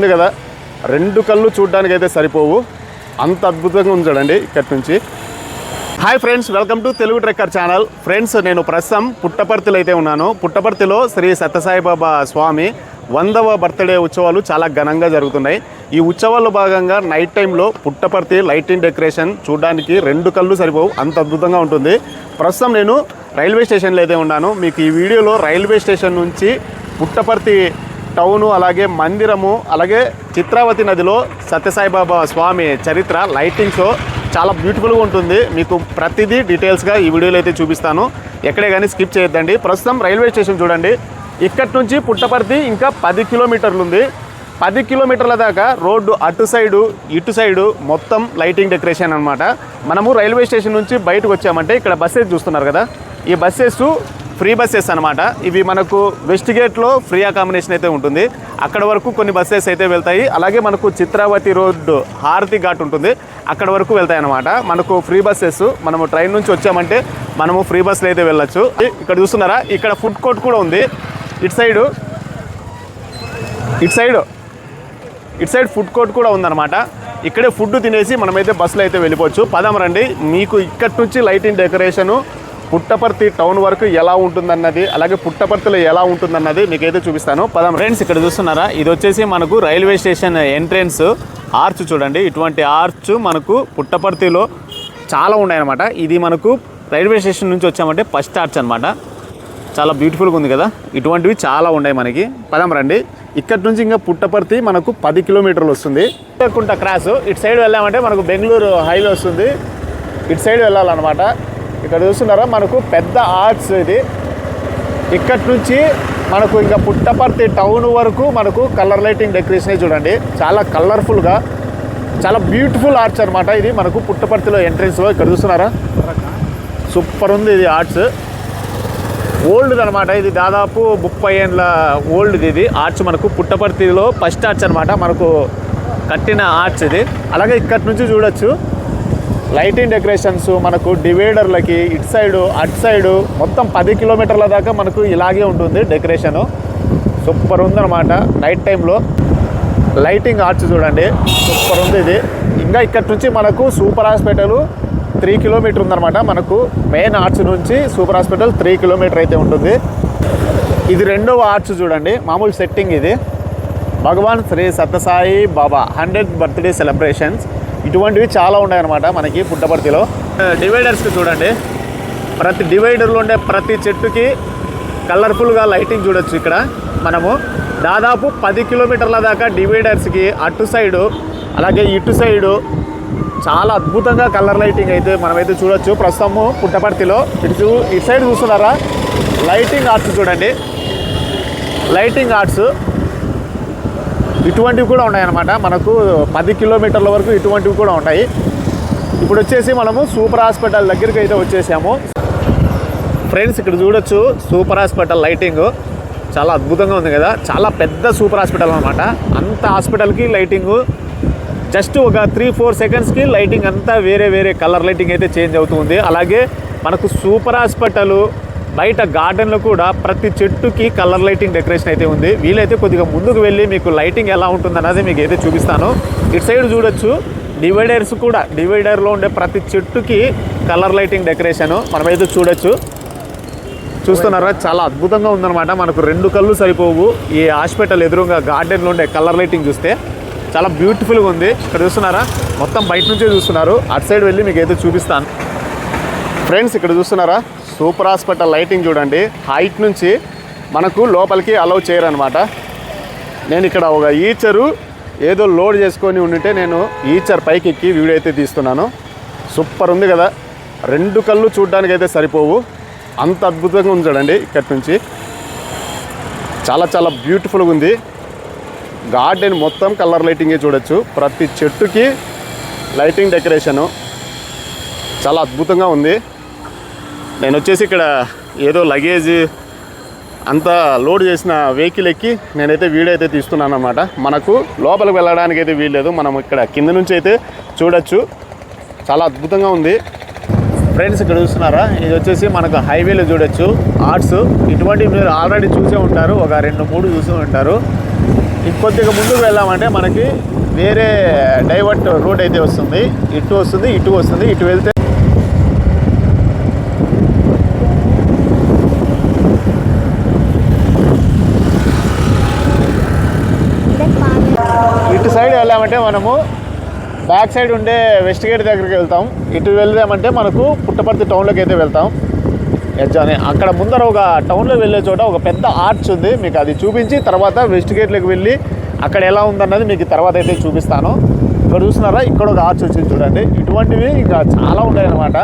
ఉంది కదా రెండు కళ్ళు చూడడానికి అయితే సరిపోవు. అంత అద్భుతంగా ఉంది చూడండి ఇక్కడి నుంచి. Hi friends welcome to Telugu trekker channel friends నేను ప్రస్తుతం పుట్టపర్తిలో అయితే ఉన్నాను. పుట్టపర్తిలో శ్రీ సత్యసాయిబాబా స్వామి వందవ బర్త్డే ఉత్సవాలు చాలా ఘనంగా జరుగుతున్నాయి. ఈ ఉత్సవాల్లో భాగంగా నైట్ టైంలో పుట్టపర్తి లైటింగ్ డెకరేషన్ చూడడానికి రెండు కళ్ళు సరిపోవు. అంత అద్భుతంగా ఉంటుంది. ప్రస్తుతం నేను రైల్వే స్టేషన్లో అయితే ఉన్నాను. మీకు ఈ వీడియోలో రైల్వే స్టేషన్ నుంచి పుట్టపర్తి టౌను అలాగే మందిరము అలాగే చిత్రావతి నదిలో సత్యసాయిబాబా స్వామి చరిత్ర లైటింగ్ షో చాలా బ్యూటిఫుల్గా ఉంటుంది. మీకు ప్రతిదీ డీటెయిల్స్గా ఈ వీడియోలో అయితే చూపిస్తాను. ఎక్కడే కానీ స్కిప్ చేయొద్దండి. ప్రస్తుతం రైల్వే స్టేషన్ చూడండి. ఇక్కడి నుంచి పుట్టపర్తి ఇంకా పది కిలోమీటర్లు ఉంది. పది కిలోమీటర్ల దాకా రోడ్డు అటు సైడు ఇటు సైడు మొత్తం లైటింగ్ డెకరేషన్ అనమాట మనము రైల్వే స్టేషన్ నుంచి బయటకు వచ్చామంటే ఇక్కడ బస్సెస్ చూస్తున్నారు కదా. ఈ బస్సెస్ ఫ్రీ బస్సెస్ అనమాట ఇవి మనకు వెస్ట్ గేట్లో ఫ్రీ అకామిడేషన్ అయితే ఉంటుంది. అక్కడ వరకు కొన్ని బస్సెస్ అయితే వెళ్తాయి. అలాగే మనకు చిత్రావతి రోడ్డు హారతి ఘాట్ ఉంటుంది. అక్కడ వరకు వెళ్తాయి అనమాట మనకు ఫ్రీ బస్సెస్. మనము ట్రైన్ నుంచి వచ్చామంటే మనము ఫ్రీ బస్సులు అయితే వెళ్ళొచ్చు. ఇక్కడ చూస్తున్నారా? ఇక్కడ ఫుడ్ కోర్ట్ కూడా ఉంది. ఇటు సైడు ఇటు సైడు ఇటు సైడ్ ఫుడ్ కోర్ట్ కూడా ఉందన్నమాట. ఇక్కడే ఫుడ్ తినేసి మనమైతే బస్సులో అయితే వెళ్ళిపోవచ్చు. పదం రండి. మీకు ఇక్కడి నుంచి లైటింగ్ డెకరేషను పుట్టపర్తి టౌన్ వరకు ఎలా ఉంటుందన్నది అలాగే పుట్టపర్తిలో ఎలా ఉంటుందన్నది మీకైతే చూపిస్తాను. పదం ఫ్రెండ్స్ ఇక్కడ చూస్తున్నారా? ఇది వచ్చేసి మనకు రైల్వే స్టేషన్ ఎంట్రెన్స్ ఆర్చ్ చూడండి. ఇటువంటి ఆర్చ్ మనకు పుట్టపర్తిలో చాలా ఉన్నాయన్నమాట. ఇది మనకు రైల్వే స్టేషన్ నుంచి వచ్చామంటే ఫస్ట్ ఆర్చ్ అనమాట చాలా బ్యూటిఫుల్గా ఉంది కదా? ఇటువంటివి చాలా ఉన్నాయి మనకి. పదం రండి. ఇక్కడ నుంచి ఇంకా పుట్టపర్తి మనకు పది కిలోమీటర్లు వస్తుంది. కుంట క్రాస్. ఇటు సైడ్ వెళ్ళామంటే మనకు బెంగళూరు హైవే వస్తుంది. ఇటు సైడ్ వెళ్ళాలన్నమాట. ఇక్కడ చూస్తున్నారా? మనకు పెద్ద ఆర్ట్స్ ఇది. ఇక్కడి నుంచి మనకు ఇంకా పుట్టపర్తి టౌన్ వరకు మనకు కలర్ లైటింగ్ డెకరేషన్ చూడండి. చాలా కలర్ఫుల్గా చాలా బ్యూటిఫుల్ ఆర్ట్స్ అనమాట ఇది మనకు పుట్టపర్తిలో ఎంట్రెన్స్లో ఇక్కడ చూస్తున్నారా? సూపర్ ఉంది ఇది ఆర్ట్స్ ఓల్డ్ అనమాట ఇది. దాదాపు ముప్పై ఏళ్ళ ఓల్డ్ ఇది. ఆర్ట్స్ మనకు పుట్టపర్తిలో ఫస్ట్ ఆర్ట్స్ అనమాట మనకు కట్టిన ఆర్ట్స్ ఇది. అలాగే ఇక్కడి నుంచి చూడొచ్చు. లైటింగ్ డెకరేషన్స్ మనకు డివైడర్లకి ఇటు సైడు అటు సైడు మొత్తం పది కిలోమీటర్ల దాకా మనకు ఇలాగే ఉంటుంది డెకరేషను. సూపర్ ఉందన్నమాట నైట్ టైంలో. లైటింగ్ ఆర్చ్ చూడండి సూపర్ ఉంది ఇది. ఇంకా ఇక్కడి నుంచి మనకు సూపర్ హాస్పిటల్ త్రీ కిలోమీటర్ ఉందన్నమాట మనకు. మెయిన్ ఆర్చ్ నుంచి సూపర్ హాస్పిటల్ త్రీ కిలోమీటర్ అయితే ఉంటుంది. ఇది రెండవ ఆర్చ్ చూడండి మామూలు సెట్టింగ్ ఇది. Bhagwan Shri Sathya Sai Baba hundred birthday celebrations. ఇటువంటివి చాలా ఉన్నాయన్నమాట మనకి పుట్టపర్తిలో. డివైడర్స్కి చూడండి. ప్రతి డివైడర్లో ఉండే ప్రతి చెట్టుకి కలర్ఫుల్గా లైటింగ్ చూడొచ్చు ఇక్కడ మనము. దాదాపు పది కిలోమీటర్ల దాకా డివైడర్స్కి అటు సైడు అలాగే ఇటు సైడు చాలా అద్భుతంగా కలర్ లైటింగ్ అయితే మనమైతే చూడొచ్చు. ప్రస్తుతము పుట్టపర్తిలో. ఇటు ఈ ఇటు సైడ్ చూస్తున్నారా? Lighting arts lighting. Lighting arts. ఇటువంటివి కూడా ఉన్నాయన్నమాట. మనకు పది కిలోమీటర్ల వరకు ఇటువంటివి కూడా ఉంటాయి. ఇప్పుడు వచ్చేసి మనము సూపర్ హాస్పిటల్ దగ్గరికి అయితే వచ్చేసాము. ఫ్రెండ్స్ ఇక్కడ చూడొచ్చు సూపర్ హాస్పిటల్ లైటింగ్. చాలా అద్భుతంగా ఉంది కదా. చాలా పెద్ద సూపర్ హాస్పిటల్ అనమాట అంత హాస్పిటల్కి లైటింగ్. జస్ట్ ఒక త్రీ ఫోర్ సెకండ్స్కి లైటింగ్ అంతా వేరే వేరే కలర్ లైటింగ్ అయితే చేంజ్ అవుతుంది అలాగే మనకు సూపర్ హాస్పిటల్ బయట గార్డెన్లో కూడా ప్రతి చెట్టుకి కలర్ లైటింగ్ డెకరేషన్ అయితే ఉంది. వీలైతే కొద్దిగా ముందుకు వెళ్ళి మీకు లైటింగ్ ఎలా ఉంటుందన్నది మీకు అయితే చూపిస్తాను. ఇటు సైడ్ చూడొచ్చు. డివైడర్స్ కూడా డివైడర్లో ఉండే ప్రతి చెట్టుకి కలర్ లైటింగ్ డెకరేషన్ మనమైతే చూడొచ్చు. చూస్తున్నారా? చాలా అద్భుతంగా ఉందన్నమాట. మనకు రెండు కళ్ళు సరిపోవు. ఈ హాస్పిటల్ ఎదురుగా గార్డెన్లో ఉండే కలర్ లైటింగ్ చూస్తే చాలా బ్యూటిఫుల్గా ఉంది. ఇక్కడ చూస్తున్నారా? మొత్తం బయట నుంచే చూస్తున్నారు. అటు సైడ్ వెళ్ళి మీకు అయితే చూపిస్తాను. ఫ్రెండ్స్ ఇక్కడ చూస్తున్నారా? సూపర్ హాస్పిటల్ లైటింగ్ చూడండి. హైట్ నుంచి మనకు లోపలికి అలౌ చేయరు అనమాట నేను ఇక్కడ ఒక ఈచరు ఏదో లోడ్ చేసుకొని ఉండింటే నేను ఈచర్ పైకి ఎక్కి వీడియో అయితే తీస్తున్నాను. సూపర్ ఉంది కదా. రెండు కళ్ళు చూడడానికి అయితే సరిపోవు. అంత అద్భుతంగా ఉంది చూడండి ఇక్కడి నుంచి. చాలా చాలా బ్యూటిఫుల్గా ఉంది. గార్డెన్ మొత్తం కలర్ లైటింగే చూడొచ్చు. ప్రతి చెట్టుకి లైటింగ్ డెకరేషను. చాలా అద్భుతంగా ఉంది. నేను వచ్చేసి ఇక్కడ ఏదో లగేజ్ అంతా లోడ్ చేసిన వెహికల్ ఎక్కి నేనైతే వీడియో అయితే తీస్తున్నాను అనమాట మనకు లోపలికి వెళ్ళడానికి అయితే వీల్లేదు మనం ఇక్కడ కింద నుంచి అయితే చూడొచ్చు. చాలా అద్భుతంగా ఉంది. ఫ్రెండ్స్ ఇక్కడ చూస్తున్నారా? ఇది వచ్చేసి మనకు హైవేలో చూడొచ్చు. ఆర్ట్స్ ఇటువంటి మీరు ఆల్రెడీ చూసే ఉంటారు. ఒక రెండు మూడు చూసే ఉంటారు. ఇంకొద్దిగా ముందుకు వెళ్ళామంటే మనకి వేరే డైవర్ట్ రోడ్ అయితే వస్తుంది. ఇటు వస్తుంది ఇటు వస్తుంది ఇటు వెళ్తే ఇటు వెళ్దామంటే మనము బ్యాక్ సైడ్ ఉండే వెస్ట్ గేట్ దగ్గరికి వెళ్తాం. ఇటు వెళ్దామంటే మనకు పుట్టపర్తి టౌన్లోకి అయితే వెళ్తాం. యజ్జాని అక్కడ ముందర ఒక టౌన్లో వెళ్ళే చోట ఒక పెద్ద ఆర్చ్ ఉంది. మీకు అది చూపించి తర్వాత వెస్ట్ గేట్లోకి వెళ్ళి అక్కడ ఎలా ఉందన్నది మీకు తర్వాత అయితే చూపిస్తాను. ఇక్కడ చూస్తున్నారా? ఇక్కడ ఒక ఆర్చ్ వచ్చింది చూడండి. ఇటువంటివి ఇంకా చాలా ఉన్నాయి అన్నమాట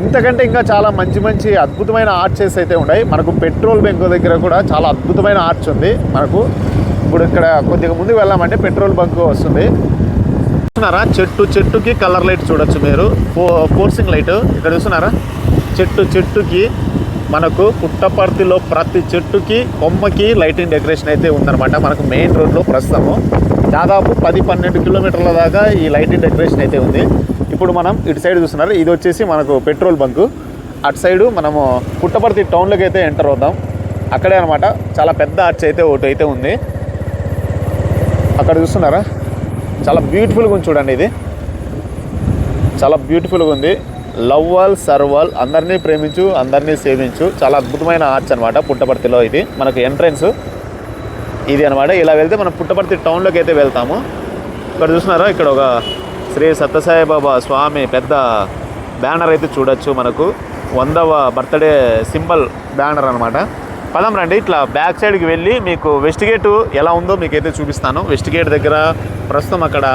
ఇంతకంటే ఇంకా చాలా మంచి మంచి అద్భుతమైన ఆర్చెస్ అయితే ఉన్నాయి. మనకు పెట్రోల్ బంక్ దగ్గర కూడా చాలా అద్భుతమైన ఆర్చ్ ఉంది. మనకు ఇప్పుడు ఇక్కడ కొద్దిగా ముందుకు వెళ్ళామంటే పెట్రోల్ బంక్ వస్తుంది. చూస్తున్నారా? చెట్టు చెట్టుకి కలర్ లైట్ చూడొచ్చు మీరు. ఫో ఫోర్సింగ్ లైట్. ఇక్కడ చూస్తున్నారా? చెట్టు చెట్టుకి మనకు పుట్టపర్తిలో ప్రతి చెట్టుకి కొమ్మకి లైటింగ్ డెకరేషన్ అయితే ఉందన్నమాట. మనకు మెయిన్ రోడ్లో ప్రస్తుతము. దాదాపు పది పన్నెండు కిలోమీటర్ల దాకా ఈ లైటింగ్ డెకరేషన్ అయితే ఉంది. ఇప్పుడు మనం ఇటు సైడ్ చూస్తున్నారు. ఇది వచ్చేసి మనకు పెట్రోల్ బంకు. అటు సైడు మనము పుట్టపర్తి టౌన్లోకి అయితే ఎంటర్ అవుతాం. అక్కడే అనమాట చాలా పెద్ద ఆర్చ్ అయితే ఒకటి అయితే ఉంది. అక్కడ చూస్తున్నారా? చాలా బ్యూటిఫుల్గా ఉంది చూడండి ఇది. చాలా బ్యూటిఫుల్గా ఉంది. లవ్ వాల్ సర్వాల్ అందరినీ ప్రేమించు అందరినీ సేవించు. చాలా అద్భుతమైన ఆర్చ్ అనమాట పుట్టపర్తిలో ఇది. మనకు ఎంట్రన్స్ ఇది అనమాట ఇలా వెళ్తే మనం పుట్టపర్తి టౌన్లోకి అయితే వెళ్తాము. ఇక్కడ చూస్తున్నారా? ఇక్కడ ఒక శ్రీ సత్యసాయి బాబా స్వామి పెద్ద బ్యానర్ అయితే చూడొచ్చు మనకు. వందవ బర్త్డే సింబల్ బ్యానర్ అనమాట పదం రండి. ఇట్లా బ్యాక్ సైడ్కి వెళ్ళి మీకు వెస్ట్ గేట్ ఎలా ఉందో మీకైతే చూపిస్తాను. వెస్ట్ గేట్ దగ్గర ప్రస్తుతం అక్కడ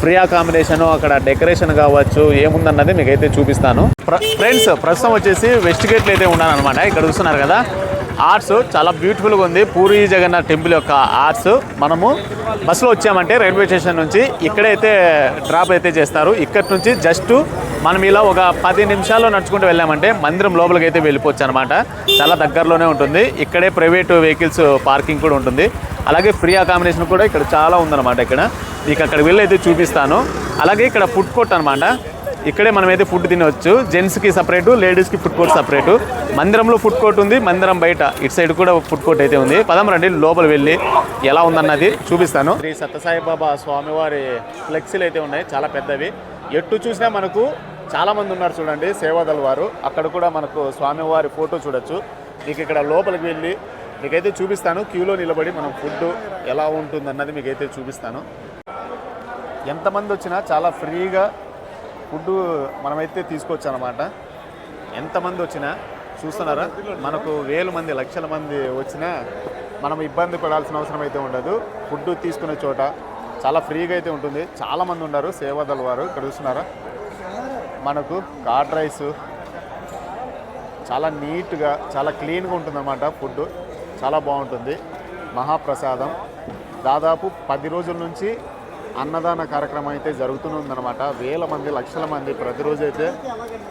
ఫ్రీ అకామిడేషన్ అక్కడ డెకరేషన్ కావచ్చు ఏముందన్నది మీకైతే చూపిస్తాను. ఫ్రెండ్స్ ప్రస్తుతం వచ్చేసి వెస్ట్ గేట్లో అయితే ఉన్నాను అనమాట ఇక్కడ చూస్తున్నారు కదా. ఆర్ట్స్ చాలా బ్యూటిఫుల్గా ఉంది. పూరి జగన్నాథ్ టెంపుల్ యొక్క ఆర్ట్స్. మనము బస్సులో వచ్చామంటే రైల్వే స్టేషన్ నుంచి ఇక్కడైతే డ్రాప్ అయితే చేస్తారు. ఇక్కడ నుంచి జస్ట్ మనం ఇలా ఒక పది నిమిషాల్లో నడుచుకుంటూ వెళ్ళామంటే మందిరం లోపలికి అయితే వెళ్ళిపోవచ్చు అనమాట చాలా దగ్గరలోనే ఉంటుంది. ఇక్కడే ప్రైవేట్ వెహికల్స్ పార్కింగ్ కూడా ఉంటుంది. అలాగే ఫ్రీ అకామిడేషన్ కూడా ఇక్కడ చాలా ఉందన్నమాట ఇక్కడ. మీకు అక్కడికి వెళ్ళి అయితే చూపిస్తాను. అలాగే ఇక్కడ ఫుడ్ కోర్ట్ అనమాట ఇక్కడే మనమైతే ఫుడ్ తినవచ్చు జెంట్స్కి సపరేటు లేడీస్కి ఫుడ్ కోర్ట్ సపరేటు మందిరంలో ఫుడ్ కోర్ట్ ఉంది మందిరం బయట. ఇటు సైడ్ కూడా ఫుడ్ కోర్ట్ అయితే ఉంది. పదం రండి లోపల వెళ్ళి ఎలా ఉందన్నది చూపిస్తాను. శ్రీ సత్యసాయిబాబా స్వామివారి ఫ్లెక్సీలు అయితే ఉన్నాయి చాలా పెద్దవి. ఎటు చూసినా మనకు చాలామంది ఉన్నారు చూడండి సేవాదల్ వారు. అక్కడ కూడా మనకు స్వామివారి ఫోటో చూడొచ్చు. మీకు ఇక్కడ లోపలికి వెళ్ళి మీకైతే చూపిస్తాను. క్యూలో నిలబడి మనం ఫుడ్ ఎలా ఉంటుందన్నది మీకైతే చూపిస్తాను. ఎంతమంది వచ్చినా చాలా ఫ్రీగా ఫుడ్ మనమైతే తీసుకొచ్చానమాట. ఎంతమంది వచ్చినా చూస్తున్నారా? మనకు వేల మంది లక్షల మంది వచ్చినా మనం ఇబ్బంది పడాల్సిన అవసరం అయితే ఉండదు. ఫుడ్ తీసుకునే చోట చాలా ఫ్రీగా అయితే ఉంటుంది. చాలామంది ఉన్నారు సేవాదల్ వారు ఇక్కడ చూస్తున్నారా? మనకు కార్డ్ రైస్ చాలా నీట్గా చాలా క్లీన్గా ఉంటుందన్నమాట ఫుడ్ చాలా బాగుంటుంది. మహాప్రసాదం. దాదాపు పది రోజుల నుంచి అన్నదాన కార్యక్రమం అయితే జరుగుతూనే ఉందన్నమాట వేల మంది లక్షల మంది ప్రతిరోజు అయితే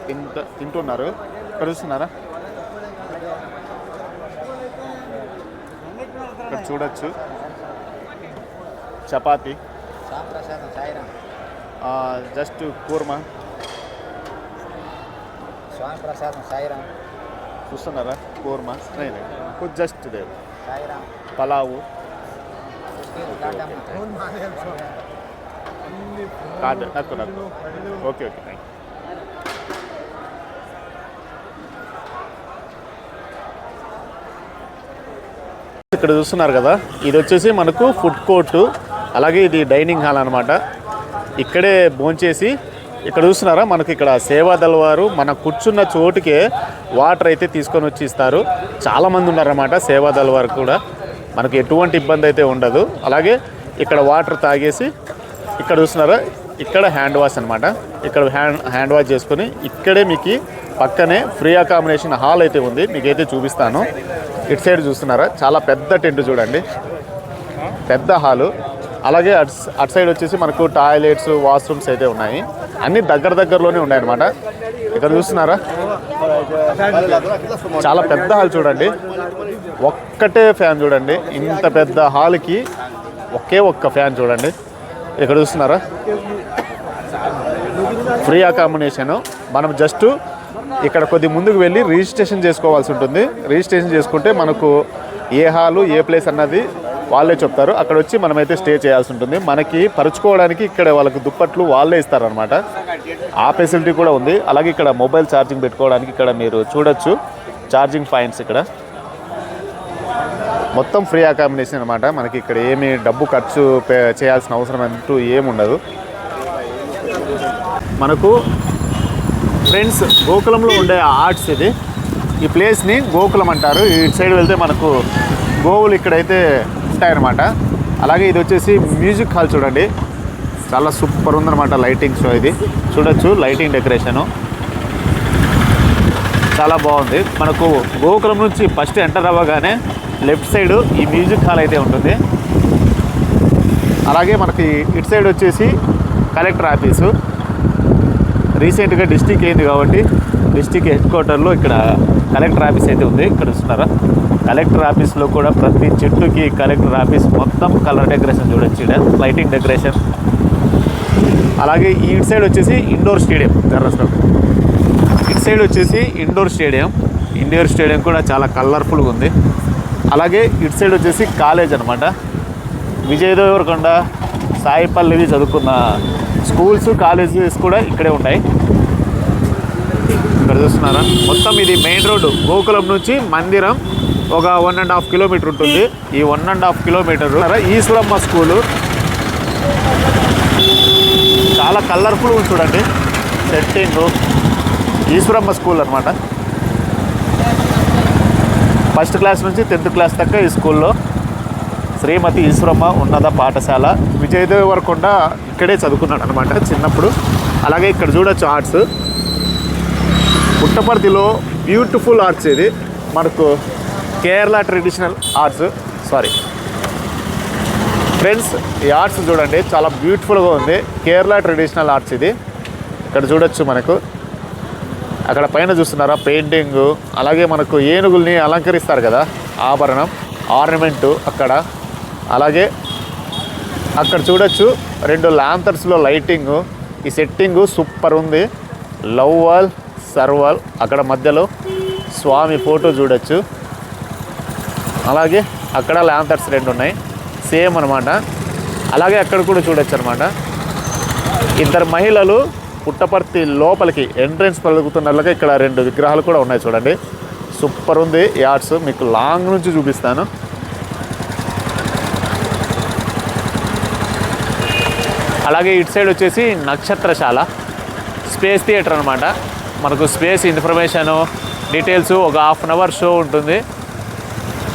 తింట తింటున్నారు. ఇక్కడ చూస్తున్నారా ఇక్కడ చూడొచ్చు. చపాతి. జస్ట్ కూర్మా. స్వామి ప్రసాదం సాయిరామ్ చూస్తున్నారా కూర్మా జస్ట్ దేవ్. పలావు. కాదు నాకు నాకు. ఓకే ఓకే థ్యాంక్ ఇక్కడ చూస్తున్నారు కదా ఇది వచ్చేసి మనకు ఫుడ్ కోర్టు అలాగే ఇది డైనింగ్ హాల్ అనమాట ఇక్కడే భోంచేసి ఇక్కడ చూస్తున్నారా మనకి ఇక్కడ సేవాదల్ వారు మన కూర్చున్న చోటుకే వాటర్ అయితే తీసుకొని వచ్చి ఇస్తారు. చాలామంది ఉన్నారన్నమాట సేవాదల్ వారు కూడా. మనకు ఎటువంటి ఇబ్బంది అయితే ఉండదు. అలాగే ఇక్కడ వాటర్ తాగేసి ఇక్కడ చూస్తున్నారా? ఇక్కడ హ్యాండ్ వాష్ అనమాట ఇక్కడ హ్యాండ్ హ్యాండ్ వాష్ చేసుకొని ఇక్కడే మీకు పక్కనే ఫ్రీ అకామిడేషన్ హాల్ అయితే ఉంది. మీకైతే చూపిస్తాను. ఇటు సైడ్ చూస్తున్నారా? చాలా పెద్ద టెంట్ చూడండి. పెద్ద హాలు అలాగే అటు అటు సైడ్ వచ్చేసి మనకు టాయిలెట్స్ వాష్రూమ్స్ అయితే ఉన్నాయి. అన్ని దగ్గర దగ్గరలోనే ఉన్నాయన్నమాట. ఇక్కడ చూస్తున్నారా? చాలా పెద్ద హాల్ చూడండి. ఒక్కటే ఫ్యాన్ చూడండి. ఇంత పెద్ద హాల్కి ఒకే ఒక్క ఫ్యాన్ చూడండి. ఇక్కడ చూస్తున్నారా? ఫ్రీ అకామిడేషన్ మనం జస్ట్ ఇక్కడ కొద్ది ముందుకు వెళ్ళి రిజిస్ట్రేషన్ చేసుకోవాల్సి ఉంటుంది. రిజిస్ట్రేషన్ చేసుకుంటే మనకు ఏ హాలు ఏ ప్లేస్ అన్నది వాళ్ళే చెప్తారు. అక్కడ వచ్చి మనమైతే స్టే చేయాల్సి ఉంటుంది. మనకి పరుచుకోవడానికి ఇక్కడ వాళ్ళకి దుప్పట్లు వాళ్ళే ఇస్తారనమాట ఆ ఫెసిలిటీ కూడా ఉంది. అలాగే ఇక్కడ మొబైల్ ఛార్జింగ్ పెట్టుకోవడానికి ఇక్కడ మీరు చూడొచ్చు. ఛార్జింగ్ పాయింట్స్ ఇక్కడ. మొత్తం ఫ్రీ అకామిడేషన్ అనమాట మనకి ఇక్కడ ఏమి డబ్బు ఖర్చు చేయాల్సిన అవసరం అంటూ ఏముండదు. మనకు ఫ్రెండ్స్ గోకులంలో ఉండే ఆర్ట్స్ ఇది. ఈ ప్లేస్ని గోకులం అంటారు. ఇటు సైడ్ వెళ్తే మనకు గోవులు ఇక్కడైతే ఉంటాయన్నమాట. అలాగే ఇది వచ్చేసి మ్యూజిక్ హాల్ చూడండి. చాలా సూపర్ ఉందన్నమాట లైటింగ్ షో ఇది. చూడొచ్చు లైటింగ్ డెకరేషను చాలా బాగుంది. మనకు గోకులం నుంచి ఫస్ట్ ఎంటర్ అవ్వగానే లెఫ్ట్ సైడ్ ఈ మ్యూజిక్ హాల్ అయితే ఉంటుంది. అలాగే మనకి ఇటు సైడ్ వచ్చేసి కలెక్టర్ ఆఫీసు. రీసెంట్గా డిస్టిక్ అయింది కాబట్టి డిస్టిక్ హెడ్ క్వార్టర్లో ఇక్కడ కలెక్టర్ ఆఫీస్ అయితే ఉంది. ఇక్కడ చూస్తున్నారా? కలెక్టర్ ఆఫీస్లో కూడా ప్రతి చెట్టుకి కలెక్టర్ ఆఫీస్ మొత్తం కలర్ డెకరేషన్ చూడొచ్చు ఇక్కడ. Lighting decoration. అలాగే ఈ ఇటు సైడ్ వచ్చేసి ఇండోర్ స్టేడియం జర్రస్లో ఇటు సైడ్ వచ్చేసి ఇండోర్ స్టేడియం. ఇండోర్ స్టేడియం కూడా చాలా కలర్ఫుల్గా ఉంది. అలాగే ఇటు సైడ్ వచ్చేసి కాలేజ్ అనమాట విజయ్ దేవరకొండ సాయిపల్లివి చదువుకున్న స్కూల్స్ కాలేజెస్ కూడా ఇక్కడే ఉన్నాయి ఇక్కడ చూస్తున్నారా? మొత్తం ఇది మెయిన్ రోడ్డు గోకులం నుంచి మందిరం ఒక వన్ అండ్ హాఫ్ కిలోమీటర్ ఉంటుంది. ఈ one and half kilometre Eshwaramma school చాలా కలర్ఫుల్ చూడండి. సెట్టింగ్ ఈశ్వరమ్మ స్కూల్ అనమాట ఫస్ట్ క్లాస్ నుంచి టెన్త్ క్లాస్ దాకా ఈ స్కూల్లో శ్రీమతి ఈశ్వరమ్మ ఉన్నత పాఠశాల విజయదేవి దేవరకొండ ఇక్కడే చదువుకున్నాడు అనమాట చిన్నప్పుడు. అలాగే ఇక్కడ చూడొచ్చు ఆర్ట్స్. పుట్టపర్తిలో బ్యూటిఫుల్ ఆర్ట్స్ ఇది. మనకు Kerala traditional arts. Sorry. Friends ఈ ఆర్ట్స్ చూడండి చాలా బ్యూటిఫుల్గా ఉంది. కేరళ ట్రెడిషనల్ ఆర్ట్స్ ఇది. ఇక్కడ చూడొచ్చు మనకు. అక్కడ పైన చూస్తున్నారా? పెయింటింగ్ అలాగే మనకు ఏనుగుల్ని అలంకరిస్తారు కదా ఆభరణం ఆర్నమెంటు అక్కడ. అలాగే అక్కడ చూడొచ్చు రెండు ల్యాంతర్స్లో లైటింగ్ ఈ సెట్టింగ్ సూపర్ ఉంది. లవ్వాల్ సర్వాల్ అక్కడ మధ్యలో స్వామి ఫోటో చూడొచ్చు. అలాగే అక్కడ ల్యాంతర్స్ రెండు ఉన్నాయి సేమ్ అనమాట అలాగే అక్కడ కూడా చూడొచ్చు అనమాట ఇద్దరు మహిళలు పుట్టపర్తి లోపలికి ఎంట్రెన్స్ పలుకుతున్నట్లుగా ఇక్కడ రెండు విగ్రహాలు కూడా ఉన్నాయి చూడండి. సూపర్ ఉంది. యాడ్స్ మీకు లాంగ్ నుంచి చూపిస్తాను. అలాగే ఇటు సైడ్ వచ్చేసి నక్షత్రశాల స్పేస్ థియేటర్ అనమాట మనకు స్పేస్ ఇన్ఫర్మేషను డీటెయిల్స్ ఒక హాఫ్ అన్ అవర్ షో ఉంటుంది.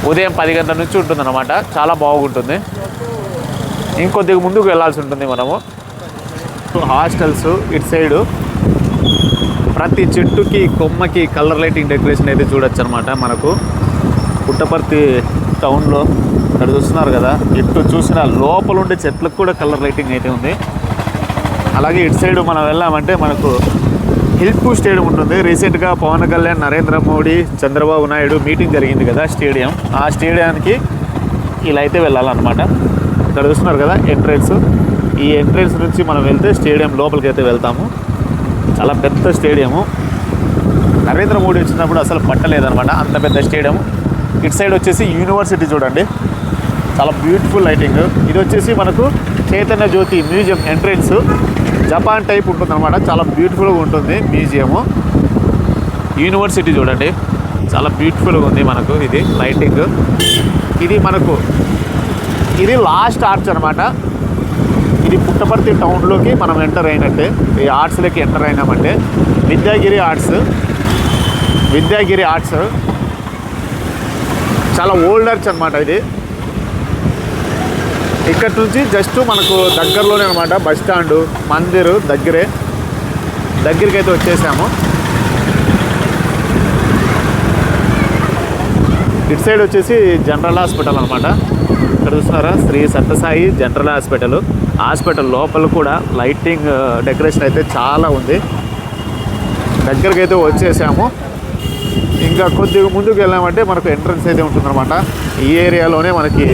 ఉదయం పది గంటల నుంచి ఉంటుందన్నమాట. చాలా బాగుంటుంది. ఇంకొద్దిగా ముందుకు వెళ్ళాల్సి ఉంటుంది మనము. హాస్టల్స్ ఇటు సైడు. ప్రతి చెట్టుకి కొమ్మకి కలర్ లైటింగ్ డెకరేషన్ అయితే చూడొచ్చు అనమాట మనకు. పుట్టపర్తి టౌన్లో ఇక్కడ చూస్తున్నారు కదా ఎటు చూసిన లోపల ఉండే చెట్లకు కూడా కలర్ లైటింగ్ అయితే ఉంది. అలాగే ఇటు సైడ్ మనం వెళ్ళామంటే మనకు హిల్పు స్టేడియం ఉంటుంది. రీసెంట్గా పవన్ కళ్యాణ్ నరేంద్ర మోడీ చంద్రబాబు నాయుడు మీటింగ్ జరిగింది కదా స్టేడియం. ఆ స్టేడియానికి ఇలా అయితే వెళ్ళాలన్నమాట. ఇక్కడ చూస్తున్నారు కదా ఎంట్రన్స్. ఈ ఎంట్రన్స్ నుంచి మనం వెళ్తే స్టేడియం లోపలికి అయితే వెళ్తాము. చాలా పెద్ద స్టేడియము. నరేంద్ర మోడీ వచ్చినప్పుడు అసలు పట్టలేదనమాట అంత పెద్ద స్టేడియం. ఇటు సైడ్ వచ్చేసి యూనివర్సిటీ చూడండి. చాలా బ్యూటిఫుల్ లైటింగ్. ఇది వచ్చేసి మనకు Chaitanya Jyoti museum entrance. Japan type ఉంటుందన్నమాట. చాలా బ్యూటిఫుల్గా ఉంటుంది మ్యూజియము. యూనివర్సిటీ చూడండి. చాలా బ్యూటిఫుల్గా ఉంది మనకు ఇది లైటింగ్. ఇది మనకు ఇది లాస్ట్ ఆర్చ్ అనమాట ఇది పుట్టపర్తి టౌన్లోకి మనం ఎంటర్ అయినట్టే. ఈ ఆర్ట్స్లోకి ఎంటర్ అయినామంటే. విద్యాగిరి ఆర్ట్స్. విద్యాగిరి ఆర్ట్స్. చాలా ఓల్డ్ ఆర్ట్స్ అనమాట ఇది. ఇక్కడ నుంచి జస్ట్ మనకు దగ్గరలోనే అనమాట బస్ స్టాండ్ మందిర్ దగ్గరే. దగ్గరికి అయితే వచ్చేసాము. ఇటు సైడ్ వచ్చేసి జనరల్ హాస్పిటల్ అనమాట ఇక్కడ చూస్తున్నారా Shri Sathya Sai general hospital. Hospital లోపల కూడా లైటింగ్ డెకరేషన్ అయితే చాలా ఉంది. దగ్గరికి అయితే వచ్చేసాము. ఇంకా కొద్దిగా ముందుకు వెళ్ళామంటే మనకు ఎంట్రన్స్ అయితే ఉంటుందన్నమాట. ఈ ఏరియాలోనే మనకి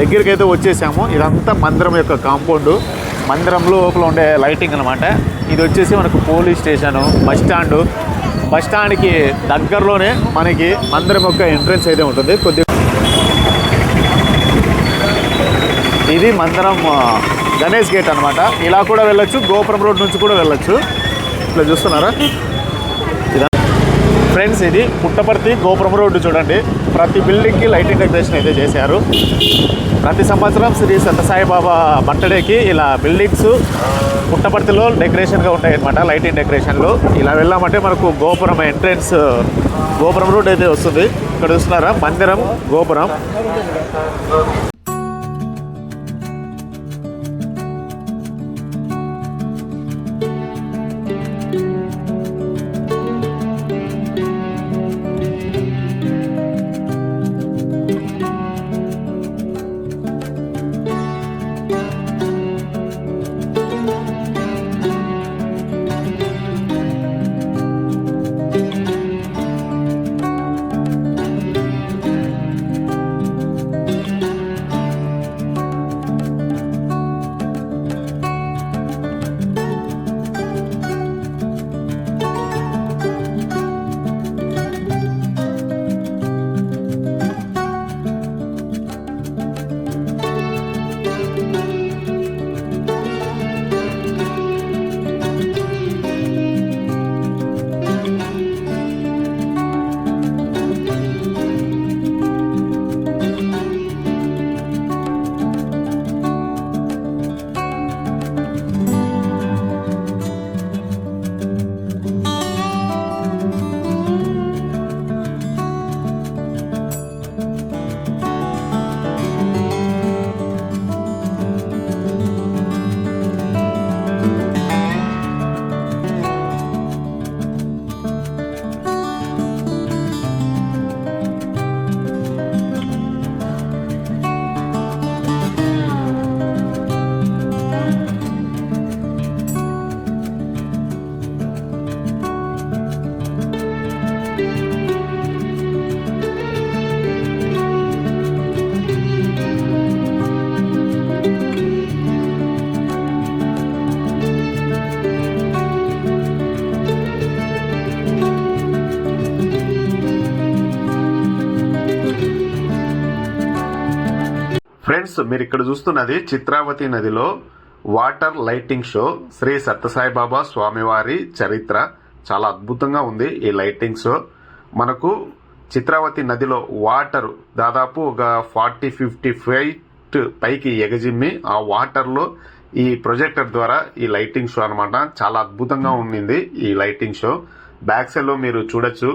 దగ్గరికి అయితే వచ్చేసాము. ఇదంతా మందిరం యొక్క కాంపౌండ్. మందిరం లోపల ఉండే లైటింగ్ అనమాట ఇది వచ్చేసి మనకు police station bus stand. Bus స్టాండ్కి దగ్గరలోనే మనకి మందిరం యొక్క ఎంట్రన్స్ అయితే ఉంటుంది. కొద్ది ఇది మందిరం గణేష్ గేట్ అన్నమాట. ఇలా కూడా వెళ్ళొచ్చు గోపురం రోడ్ నుంచి కూడా వెళ్ళొచ్చు. ఇట్లా చూస్తున్నారా? ఫ్రెండ్స్ ఇది పుట్టపర్తి గోపురం రోడ్డు చూడండి. ప్రతి బిల్డింగ్కి లైటింగ్ డెకరేషన్ అయితే చేశారు. ప్రతి సంవత్సరం శ్రీ సత్యసాయిబాబా బర్త్డేకి ఇలా బిల్డింగ్స్ పుట్టపర్తిలో డెకరేషన్గా ఉంటాయన్నమాట లైటింగ్ డెకరేషన్లు ఇలా వెళ్ళామంటే మనకు గోపురం ఎంట్రెన్స్ గోపురం రోడ్ అయితే వస్తుంది. ఇక్కడ చూస్తున్నారా? మందిరం గోపురం. ఫ్రెండ్స్ మీరు ఇక్కడ చూస్తున్నది చిత్రావతి నదిలో water lighting show. Shri Sathya Sai Baba స్వామివారి చరిత్ర. చాలా అద్భుతంగా ఉంది ఈ లైటింగ్ షో. మనకు చిత్రావతి నదిలో వాటర్ దాదాపు ఒక ఫార్టీ ఫిఫ్టీ ఫైట్ పైకి ఎగజిమ్మి ఆ వాటర్లో ఈ ప్రొజెక్టర్ ద్వారా ఈ లైటింగ్ షో అన్నమాట. చాలా అద్భుతంగా ఉండింది ఈ లైటింగ్ షో. బ్యాక్ సైడ్లో మీరు చూడొచ్చు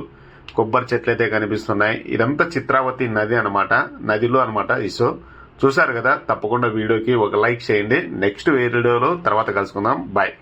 కొబ్బరి చెట్లు అయితే కనిపిస్తున్నాయి. ఇదంతా చిత్రావతి నది అన్నమాట. నదిలో అనమాట ఈ షో. చూశారు కదా తప్పకుండా వీడియోకి ఒక లైక్ చేయండి. నెక్స్ట్ వీడియోలో తర్వాత కలుసుకుందాం. బాయ్